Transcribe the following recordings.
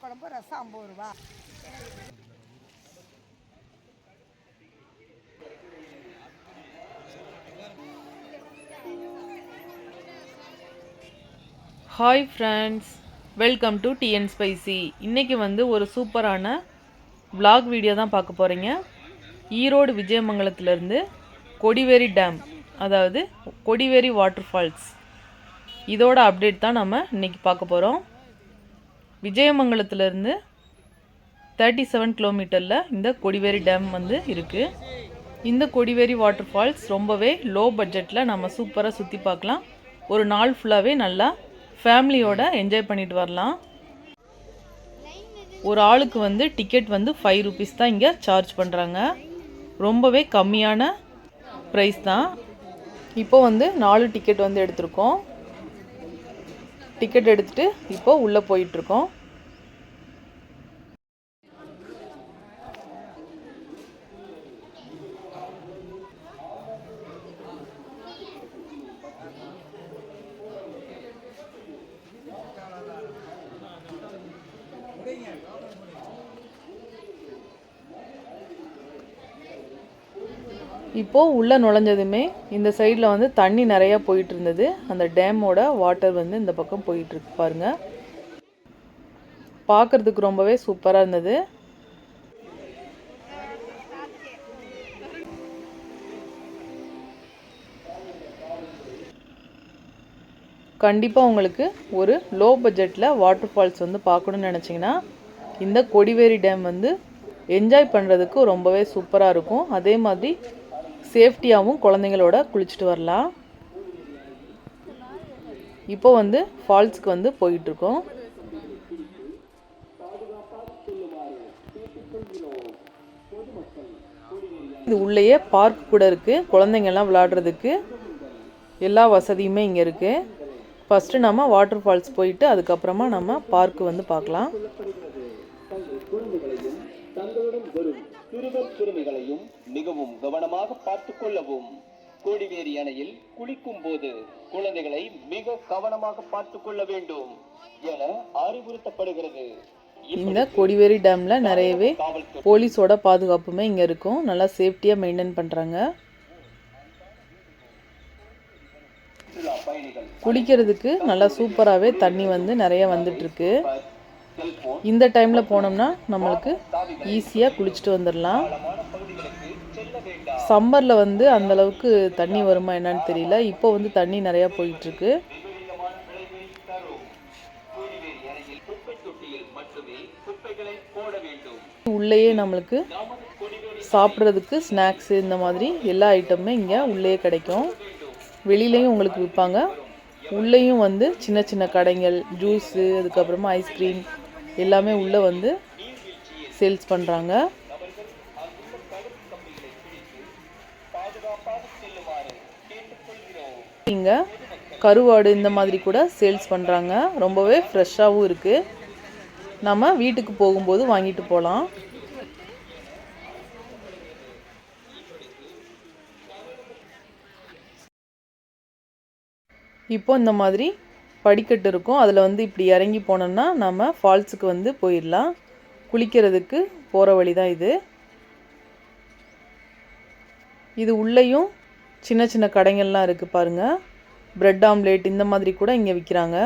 மீன் குழம்பு ரசம் ஐம்பது ரூபா. Hi friends welcome to TN spicy இன்றைக்கி வந்து ஒரு சூப்பரான விலாக் வீடியோ தான் பார்க்க போகிறீங்க ஈரோடு விஜயமங்கலத்துலேருந்து கொடிவேரி டேம் அதாவது கொடிவேரி வாட்டர் ஃபால்ஸ் இதோட அப்டேட் தான் நம்ம இன்றைக்கி பார்க்க போகிறோம் விஜயமங்கலத்துலேருந்து தேர்ட்டி செவன் கிலோமீட்டரில் இந்த கொடிவேரி டேம் வந்து இருக்குது இந்த கொடிவேரி வாட்டர் ஃபால்ஸ் ரொம்பவே லோ பட்ஜெட்டில் நம்ம சூப்பராக சுற்றி பார்க்கலாம். ஒரு நாள் ஃபுல்லாகவே நல்லா ஃபேமிலியோட என்ஜாய் பண்ணிட்டு வரலாம். ஒரு ஆளுக்கு வந்து டிக்கெட் வந்து ஃபைவ் ருபீஸ் தான் இங்கே சார்ஜ் பண்ணுறாங்க ரொம்பவே கம்மியான ப்ரைஸ் தான். இப்போ வந்து நாலு டிக்கெட் வந்து எடுத்திருக்கோம். டிக்கெட் எடுத்துகிட்டு இப்போது உள்ளே போயிட்டுருக்கோம் இப்போது உள்ளே நுழைஞ்சதுமே இந்த சைடில் வந்து தண்ணி நிறையா போயிட்டு இருந்தது அந்த டேமோட வாட்டர் வந்து இந்த பக்கம் போயிட்டு பாருங்கள் பாருங்க. பார்க்கறதுக்கு ரொம்பவே சூப்பராக இருந்தது. கண்டிப்பாக உங்களுக்கு ஒரு லோ பட்ஜெட்டில் வாட்டர் ஃபால்ஸ் வந்து பார்க்கணுன்னு நினச்சிங்கன்னா இந்த கொடிவேரி டேம் வந்து என்ஜாய் பண்ணுறதுக்கு ரொம்பவே சூப்பராக இருக்கும். அதே மாதிரி சேஃப்டியாகவும் குழந்தைங்களோட குளிச்சுட்டு வரலாம். இப்போ வந்து ஃபால்ஸ்க்கு வந்து போயிட்டுருக்கோம். இது உள்ளேயே பார்க் கூட இருக்குது குழந்தைங்கள்லாம் விளாடுறதுக்கு எல்லா வசதியுமே இங்கே இருக்குது ஃபஸ்ட்டு நம்ம வாட்டர் ஃபால்ஸ் போயிட்டு அதுக்கப்புறமா நம்ம பார்க்கு வந்து பார்க்கலாம். சிறுவர் சிறுமிகளையும் மிகவும் கவனமாக பார்த்துக் கொள்ளவும். கோடிவேரி அணையில் குளிக்கும் போது குழந்தைகளை மிக கவனமாக பார்த்துக் கொள்ள வேண்டும் என அறிவுறுத்தப்படுகிறது. இந்த கொடிவேரி டேமில் நிறையவே போலீஸோட பாதுகாப்புமே இங்கே இருக்கும். நல்லா சேஃப்டியாக மெயின்டைன் பண்ணுறாங்க குளிக்கிறதுக்கு நல்லா சூப்பராகவே தண்ணி வந்து நிறைய வந்துட்டுருக்கு. இந்த டைமில் போனோம்னா நம்மளுக்கு ஈஸியாக குளிச்சுட்டு வந்துடலாம் சம்மரில் வந்து அந்த அளவுக்கு தண்ணி வருமா என்னன்னு தெரியல. இப்போ வந்து தண்ணி நிறையா போயிட்டுருக்கு. உள்ளேயே நம்மளுக்கு சாப்பிட்றதுக்கு ஸ்நாக்ஸு இந்த மாதிரி எல்லா ஐட்டமுமே இங்கே உள்ளேயே கிடைக்கும். வெளியிலையும் உங்களுக்கு விற்பாங்க. உள்ளேயும் வந்து சின்ன சின்ன கடைகள் ஜூஸு அதுக்கப்புறமா ஐஸ்கிரீம் எல்லாமே உள்ளே வந்து சேல்ஸ் பண்ணுறாங்க இங்கே கருவாடு இந்த மாதிரி கூட சேல்ஸ் பண்ணுறாங்க ரொம்பவே ஃப்ரெஷ்ஷாகவும் இருக்குது நம்ம வீட்டுக்கு போகும்போது வாங்கிட்டு போகலாம் இப்போ இந்த மாதிரி படிக்கட்டு இருக்கும். அதில் வந்து இப்படி இறங்கி போனோம்னா நம்ம ஃபால்ஸுக்கு வந்து போயிடலாம். குளிக்கிறதுக்கு போகிற வழி தான் இது. இது உள்ளேயும் சின்ன சின்ன கடைங்கள்லாம் இருக்குது பாருங்கள் ப்ரெட் ஆம்லேட் இந்த மாதிரி கூட இங்கே விற்கிறாங்க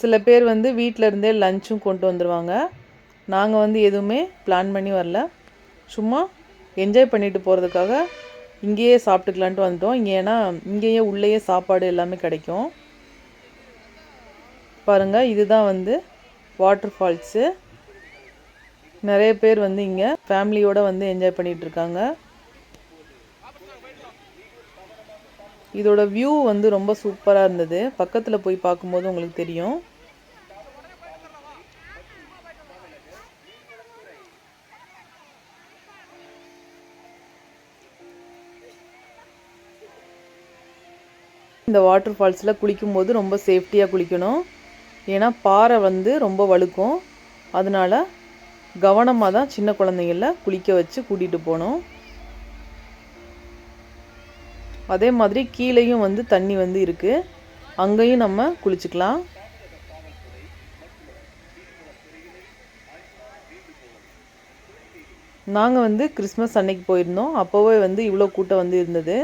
சில பேர் வந்து வீட்டில் இருந்தே லஞ்சும் கொண்டு வந்துடுவாங்க நாங்கள் வந்து எதுவுமே பிளான் பண்ணி வரல. சும்மா என்ஜாய் பண்ணிட்டு போகிறதுக்காக இங்கேயே சாப்பிட்டுக்கலான்ட்டு வந்துட்டோம் இங்கே ஏன்னா இங்கேயே உள்ளேயே சாப்பாடு எல்லாமே கிடைக்கும். பாருங்கள் இதுதான் வந்து வாட்டர் ஃபால்ஸு நிறைய பேர் வந்து இங்கே ஃபேமிலியோடு வந்து என்ஜாய் பண்ணிகிட்ருக்காங்க இருக்காங்க இதோட வியூ வந்து ரொம்ப சூப்பராக இருந்தது. பக்கத்தில் போய் பார்க்கும்போது உங்களுக்கு தெரியும். இந்த வாட்டர் ஃபால்ஸில் குளிக்கும்போது ரொம்ப சேஃப்டியாக குளிக்கணும். ஏன்னா பாறை வந்து ரொம்ப வழுக்கும். அதனால கவனமாக தான் சின்ன குழந்தைங்கள குளிக்க வச்சு கூட்டிகிட்டு போகணும். அதே மாதிரி கீழேயும் வந்து தண்ணி வந்து இருக்குது அங்கேயும் நம்ம குளிச்சுக்கலாம். நாங்கள் வந்து கிறிஸ்மஸ் அன்னைக்கு போயிருந்தோம். அப்போவே வந்து இவ்வளோ கூட்டம் வந்து இருந்தது.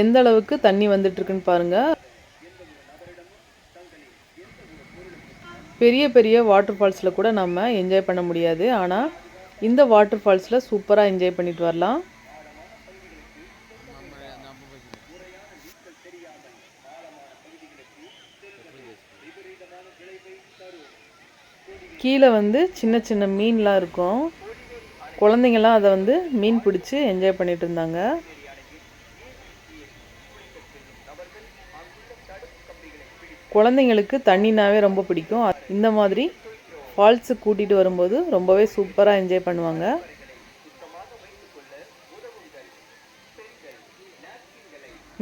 எந்த அளவுக்கு தண்ணி வந்துட்டுருக்குன்னு பாருங்கள் பாருங்க. பெரிய பெரிய வாட்டர் ஃபால்ஸில் கூட நம்ம என்ஜாய் பண்ண முடியாது. ஆனால் இந்த வாட்டர் ஃபால்ஸில் சூப்பராக என்ஜாய் பண்ணிட்டு வரலாம். கீழே வந்து சின்ன சின்ன மீன்லாம் இருக்கும். குழந்தைங்கலாம் அதை வந்து மீன் பிடிச்சி என்ஜாய் பண்ணிட்டு இருந்தாங்க. குழந்தைங்களுக்கு தண்ணினாவே ரொம்ப பிடிக்கும். இந்த மாதிரி ஃபால்ஸுக்கு கூட்டிகிட்டு வரும்போது ரொம்பவே சூப்பராக என்ஜாய் பண்ணுவாங்க.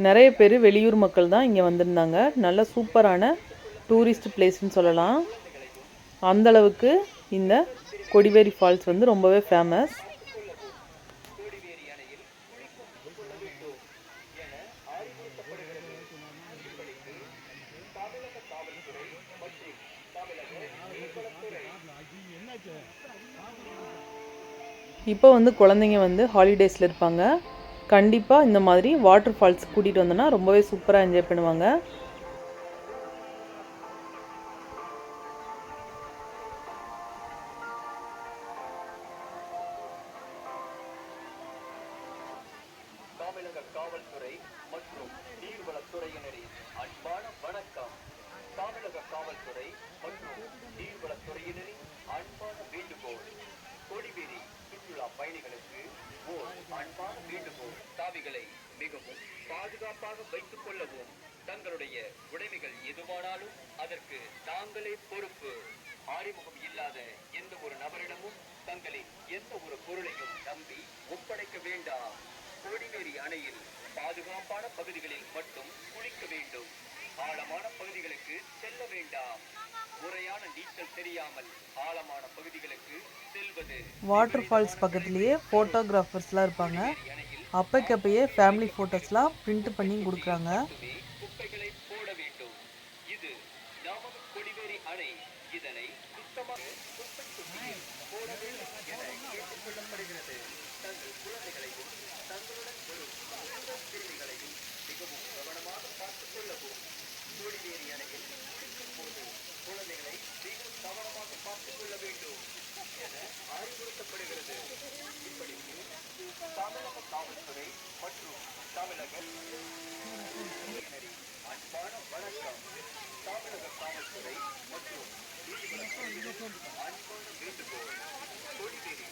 நிறைய பேர் வெளியூர் மக்கள் தான் இங்கே வந்திருந்தாங்க. நல்ல சூப்பரான டூரிஸ்ட் பிளேஸ்னு சொல்லலாம். அந்தளவுக்கு இந்த கொடிவேரி ஃபால்ஸ் வந்து ரொம்பவே ஃபேமஸ் இப்போ வந்து குழந்தைங்க வந்து ஹாலிடேஸில் இருப்பாங்க. கண்டிப்பாக இந்த மாதிரி வாட்டர் ஃபால்ஸ் கூட்டிகிட்டு வந்தோன்னா ரொம்பவே சூப்பராக என்ஜாய் பண்ணுவாங்க. பாதுகாப்பாக வைத்துக் கொள்ளவும். தங்களுடைய உடைமைகள் எதுவானாலும் அதற்கு தாங்களே பொறுப்பு. அறிமுகம் இல்லாத எந்த ஒரு நபரிடமும் தங்களின் எந்த ஒரு பொருளையும் நம்பி ஒப்படைக்க வேண்டாம். கொடிவேரி அணையில் பாதுகாப்பான பகுதிகளில் மட்டும் குளிக்க வேண்டும். ஆழமான பகுதிகளுக்கு செல்ல வேண்டாம். முறையான நீச்சல் தெரியாமல் ஆழமான பகுதிகளுக்கு செல்வது. வாட்டர் ஃபால்ஸ் பக்கத்துலேயே ஃபோட்டோகிராஃபர்ஸ்லாம் இருப்பாங்க. அப்பக்கப்பயே ஃபேமிலி ஃபோட்டோஸ்லாம் பிரிண்ட் பண்ணி கொடுக்குறாங்க மட்டுமே குப்பைகளை போட வேண்டும் இது நமது கொடிவேரி அணை இதனை சுத்தமாக குப்பை தொட்டியில் போட வேண்டும் என கேட்டுக் கொள்ளப்படுகிறது தங்கள் குழந்தைகளையும் தங்களுடன் வரும் சிறுவர் சிறுமிகளையும் மிகவும் கவனமாக பார்த்துக் கொள்ளவும் கொடிவேரி அணையில் குளிக்கும் போது குழந்தைகளை மிகவும் கவனமாக பார்த்துக் கொள்ள வேண்டும் என அறிவுறுத்தப்படுகிறது இப்படிக்கு தமிழக காவல்துறை மற்றும் தமிழக அன்பான வணக்கம். தமிழக காவல்துறை மற்றும் அன்பான வேண்டுகோள் கொடிவேரி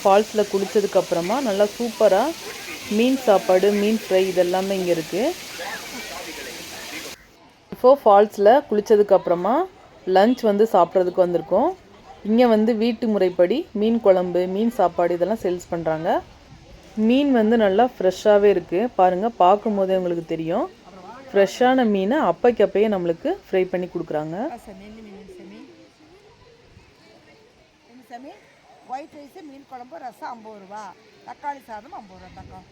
ஃபால்ஸில் குளித்ததுக்கப்புறமா நல்லா சூப்பராக மீன் சாப்பாடு மீன் ஃப்ரை இதெல்லாமே இங்கே இருக்குது இப்போ ஃபால்ஸில் குளித்ததுக்கப்புறமா லஞ்ச் வந்து சாப்பிட்றதுக்கு வந்திருக்கோம். இங்கே வந்து வீட்டு முறைப்படி மீன் குழம்பு மீன் சாப்பாடு இதெல்லாம் சேல்ஸ் பண்ணுறாங்க மீன் வந்து நல்லா ஃப்ரெஷ்ஷாகவே இருக்குது பாருங்கள் பார்க்கும்போதே உங்களுக்கு தெரியும். ஃப்ரெஷ்ஷான மீனை அப்பைக்கப்பையே நம்மளுக்கு ஃப்ரை பண்ணி கொடுக்குறாங்க. ஒயிட் ரைஸு மீன் குழம்பு ரசம் ஐம்பது ரூபா. தக்காளி சாதம் ஐம்பது ரூபா தக்கம்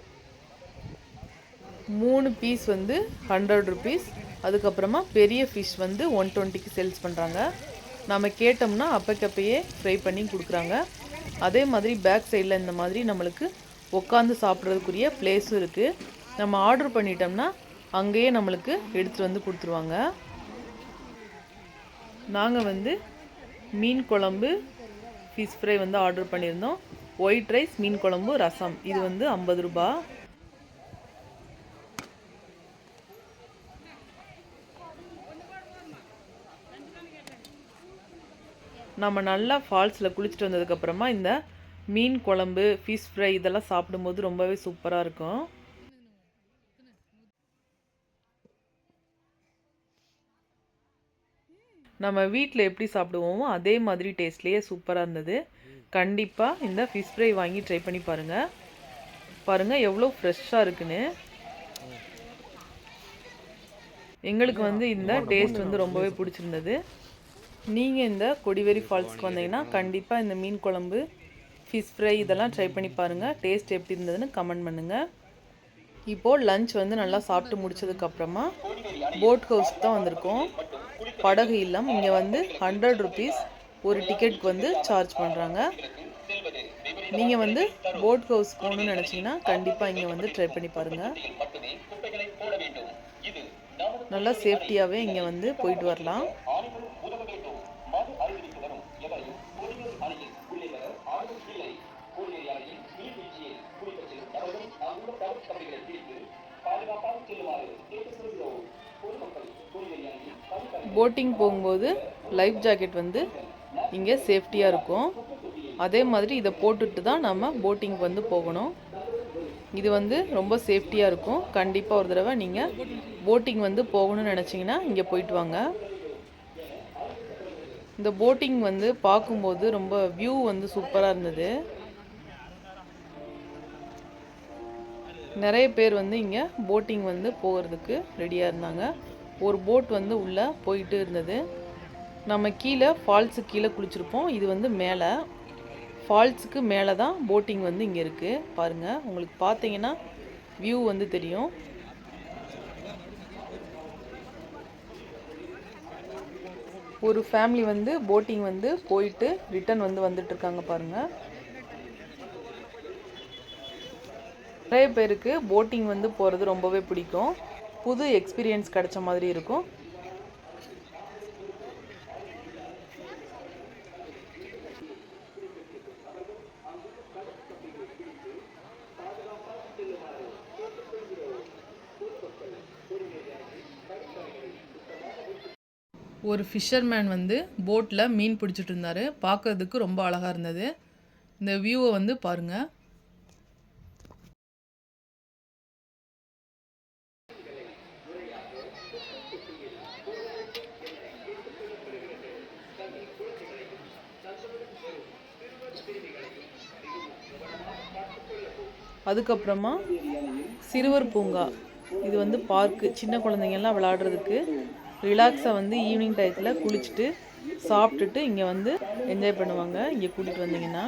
மூணு பீஸ் வந்து ஹண்ட்ரட் ருபீஸ் அதுக்கப்புறமா பெரிய ஃபிஷ் வந்து ஒன் டுவெண்ட்டிக்கு சேல்ஸ் பண்ணுறாங்க நம்ம கேட்டோம்னா அப்பக்கப்பயே ஃப்ரை பண்ணி கொடுக்குறாங்க. அதே மாதிரி பேக் சைடில் இந்த மாதிரி நம்மளுக்கு உட்காந்து சாப்பிட்றதுக்குரிய பிளேஸும் இருக்குது நம்ம ஆர்டர் பண்ணிட்டோம்னா அங்கேயே நம்மளுக்கு எடுத்துகிட்டு வந்து கொடுத்துருவாங்க. நாங்கள் வந்து மீன் குழம்பு ஃபிஷ் ஃப்ரை வந்து ஆர்டர் பண்ணியிருந்தோம். ஒயிட் ரைஸ் மீன் குழம்பு ரசம். இது வந்து ஐம்பது ரூபா. நம்ம நல்லா ஃபால்ஸில் குளிச்சுட்டு வந்ததுக்கப்புறமா இந்த மீன் குழம்பு ஃபிஷ் ஃப்ரை இதெல்லாம் சாப்பிடும்போது ரொம்பவே சூப்பராக இருக்கும். நம்ம வீட்டில் எப்படி சாப்பிடுவோமோ அதே மாதிரி டேஸ்ட்லேயே சூப்பராக இருந்தது. கண்டிப்பாக இந்த ஃபிஷ் ஃப்ரை வாங்கி ட்ரை பண்ணி பாருங்கள் பாருங்கள் எவ்வளோ ஃப்ரெஷ்ஷாக இருக்குன்னு. எங்களுக்கு வந்து இந்த டேஸ்ட் வந்து ரொம்பவே பிடிச்சிருந்தது. நீங்கள் இந்த கொடிவேரி ஃபால்ஸ்க்கு வந்தீங்கன்னா கண்டிப்பாக இந்த மீன் குழம்பு ஃபிஷ் ஃப்ரை இதெல்லாம் ட்ரை பண்ணி பாருங்கள் டேஸ்ட் எப்படி இருந்ததுன்னு கமெண்ட் பண்ணுங்கள் இப்போது லஞ்ச் வந்து நல்லா சாப்பிட்டு முடிச்சதுக்கப்புறமா போட் ஹவுஸ்க்கு தான் வந்திருக்கோம். படகு இல்லம். இங்கே வந்து ஹண்ட்ரட் ருபீஸ் ஒரு டிக்கெட்க்கு வந்து சார்ஜ் பண்ணுறாங்க நீங்கள் வந்து போட் ஹவுஸ் போகணும்னு நினச்சிங்கன்னா கண்டிப்பாக இங்கே வந்து ட்ரை பண்ணி பாருங்கள் நல்லா சேஃப்டியாகவே இங்கே வந்து போயிட்டு வரலாம். போட்டிங் போகும்போது லைஃப் ஜாக்கெட் வந்து இங்கே சேஃப்டியாக இருக்கும். அதே மாதிரி இதை போட்டுட்டு தான் நம்ம போட்டிங் வந்து போகணும். இது வந்து ரொம்ப சேஃப்டியாக இருக்கும். கண்டிப்பாக ஒரு தடவை நீங்கள் போட்டிங் வந்து போகணும்னு நினச்சிங்கன்னா இங்கே போயிட்டு வாங்க. இந்த போட்டிங் வந்து பார்க்கும்போது ரொம்ப வியூ வந்து சூப்பராக இருந்தது. நிறைய பேர் வந்து இங்கே போட்டிங் வந்து போகிறதுக்கு ரெடியாக இருந்தாங்க. ஒரு போட் வந்து உள்ளே போயிட்டு இருந்தது. நம்ம கீழே ஃபால்ஸுக்கு கீழே குளிச்சிருப்போம். இது வந்து மேலே. ஃபால்ஸுக்கு மேலே தான் போட்டிங் வந்து இங்கே இருக்குது பாருங்கள் உங்களுக்கு பார்த்தீங்கன்னா வியூ வந்து தெரியும். ஒரு ஃபேமிலி வந்து போட்டிங் வந்து போயிட்டு ரிட்டர்ன் வந்து வந்துட்டுருக்காங்க பாருங்கள் நிறைய பேருக்கு போட்டிங் வந்து போகிறது ரொம்பவே பிடிக்கும். புது எக்ஸ்பீரியன்ஸ் கிடைச்ச மாதிரி இருக்கும். ஒரு ஃபிஷர்மேன் வந்து போட்டில் மீன் பிடிச்சிட்டு இருந்தார். பார்க்குறதுக்கு ரொம்ப அழகாக இருந்தது. இந்த வியூவை வந்து பாருங்கள் அதுக்கப்புறமா சிறுவர் பூங்கா. இது வந்து பார்க்கு. சின்ன குழந்தைங்கெல்லாம் விளையாடுறதுக்கு ரிலாக்ஸாக வந்து ஈவினிங் டயத்தில் குளிச்சுட்டு சாப்பிட்டுட்டு இங்கே வந்து என்ஜாய் பண்ணுவாங்க. இங்கே கூட்டிகிட்டு வந்தீங்கன்னா.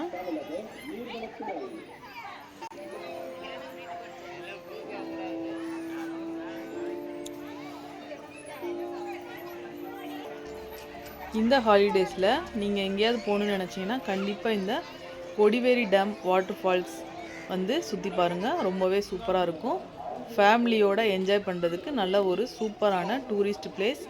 இந்த ஹாலிடேஸில் நீங்கள் எங்கேயாவது போகணுன்னு நினச்சிங்கன்னா கண்டிப்பாக இந்த கொடிவேரி டேம் வாட்டர் ஃபால்ஸ் வந்து சுற்றி பாருங்கள் ரொம்பவே சூப்பராக இருக்கும். ஃபேமிலியோட என்ஜாய் பண்ணுறதுக்கு நல்ல ஒரு சூப்பரான டூரிஸ்ட் பிளேஸ்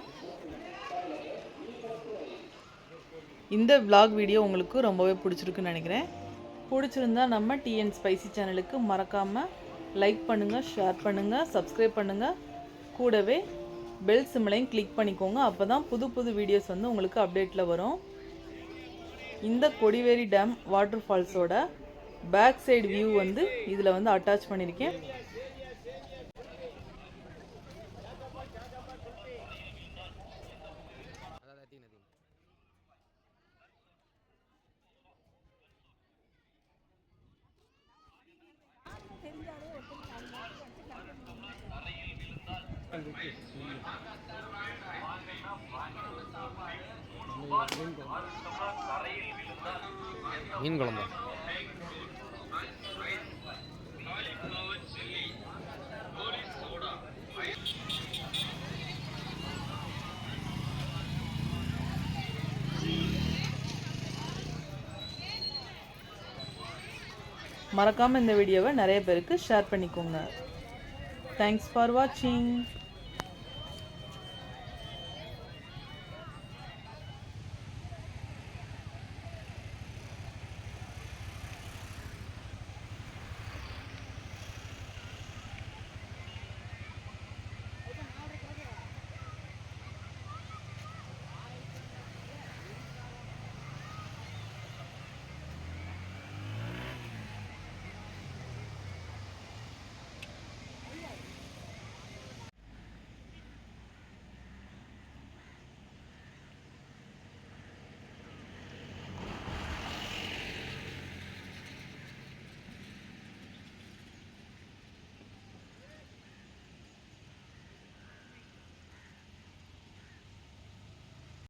இந்த vlog வீடியோ உங்களுக்கு ரொம்பவே பிடிச்சிருக்குன்னு நினைக்கிறேன். பிடிச்சிருந்தா நம்ம டிஎன் ஸ்பைசி சேனலுக்கு மறக்காமல் லைக் பண்ணுங்கள் ஷேர் பண்ணுங்கள் சப்ஸ்கிரைப் பண்ணுங்கள் கூடவே பெல் சிம்லையும் கிளிக் பண்ணிக்கோங்க. அப்போ தான் புது புது வீடியோஸ் வந்து உங்களுக்கு அப்டேட்டில் வரும். இந்த கொடிவேரி டேம் வாட்டர் ஃபால்ஸோட பேக் சைடு வியூ வந்து இதில் வந்து அட்டாச் பண்ணியிருக்கேன் மீன் குழம்பு? மறக்காமல் இந்த வீடியோவை நிறைய பேருக்கு ஷேர் பண்ணிக்கோங்க. தேங்க்ஸ் ஃபார் வாட்சிங்